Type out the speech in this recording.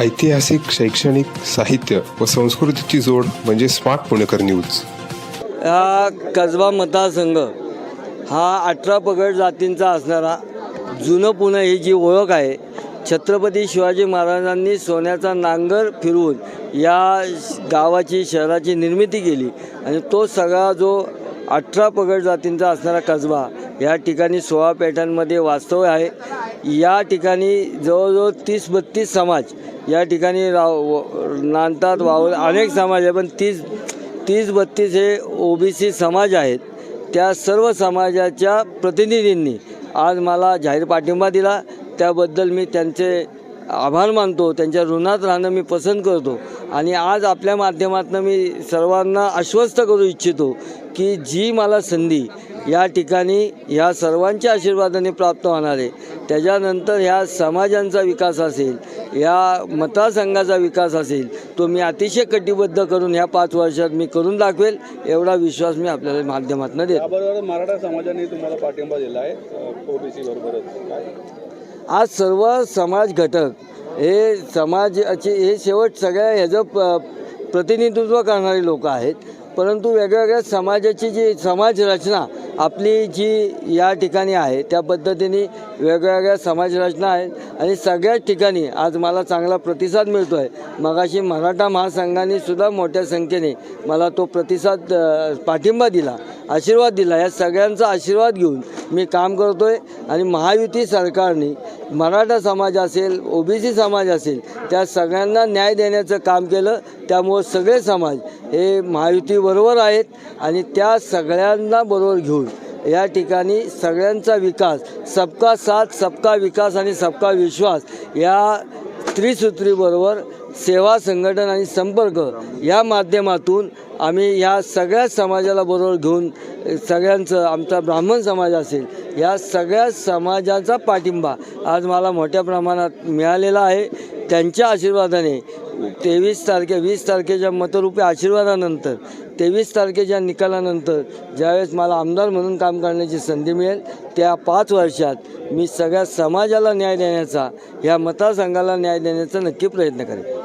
ऐतिहासिक शैक्षणिक साहित्य व संस्कृतीची जोड म्हणजे स्मार्ट पुणेकर न्यूज. हा कसबा मतदारसंघ हा अठरा पगड जातींचा असणारा जुनं पुणे ही जी ओळख आहे छत्रपती शिवाजी महाराजांनी सोन्याचा नांगर फिरवून या श- गावाची शहराची निर्मिती केली आणि तो सगळा जो अठरा पगड जातींचा असणारा कसबा या ठिकाणी सोळा पेठांमध्ये वास्तव्य आहे. या ठिकाणी जवळजवळ तीस बत्तीस समाज या ठिकाणी राव नांदतात वावर अनेक समाज आहे पण तीस तीस बत्तीस हे ओबीसी समाज आहेत. त्या सर्व समाजाच्या प्रतिनिधींनी आज मला जाहीर पाठिंबा दिला. त्याबद्दल मी त्यांचे आभार मानतो. त्यांच्या ऋणात राहणं मी पसंत करतो. आणि आज आपल्या माध्यमातून मी सर्वांना आश्वस्त करू इच्छितो की जी मला संधी या ठिकाणी ह्या सर्वांच्या आशीर्वादाने प्राप्त होणार आहे त्याच्यानंतर ह्या समाजांचा विकास असेल या मतदारसंघाचा विकास असेल तो मी अतिशय कटिबद्ध करून ह्या पाच वर्षात मी करून दाखवेल एवढा विश्वास मी आपल्याला माध्यमातून देतो. मराठा समाजाने तुम्हाला पाठिंबा दिला आहे ओबीसी बरोबरच. आज सर्व समाज घटक हे समाजाचे हे शेवट सगळ्या ह्याचं प प्रतिनिधित्व करणारे लोक आहेत. परंतु वेगवेगळ्या समाजाची जी समाज रचना आपली जी या ठिकाणी आहे त्या पद्धतीने वेगवेगळ्या समाज रचना आहेत आणि सगळ्याच ठिकाणी आज मला चांगला प्रतिसाद मिळतो आहे मगाशी मराठा महासंघाने सुद्धा मोठ्या संख्येने मला तो प्रतिसाद पाठिंबा दिला. आशीर्वाद दिला. या सगळ्यांचा आशीर्वाद घेऊन मी काम करतो आहे आणि महायुती सरकारने मराठा समाज असेल ओबीसी समाज असेल त्या सगळ्यांना न्याय देण्याचं काम केलं. त्यामुळं सगळे समाज हे महायुतीबरोबर आहेत आणि त्या सगळ्यांना बरोबर घेऊन या ठिकाणी सगळ्यांचा विकास सबका साथ सबका विकास आणि सबका विश्वास या त्रिसूत्रीबरोबर सेवा संघटन आणि संपर्क या माध्यमातून आम्ही या सगळ्या समाजाला बरोबर घेऊन सगळ्यांचं आमचा ब्राह्मण समाज असेल या सगळ्या समाजाचा पाठिंबा आज मला मोठ्या प्रमाणात मिळालेला आहे. त्यांच्या आशीर्वादाने तेवीस तारखे वीस तारखेच्या मतरूपी आशीर्वादानंतर तेवीस तारखेच्या निकालानंतर ज्यावेळेस मला आमदार म्हणून काम करण्याची संधी मिळेल त्या पाच वर्षात मी सगळ्या समाजाला न्याय देण्याचा या मतदारसंघाला न्याय देण्याचा नक्की प्रयत्न करेन.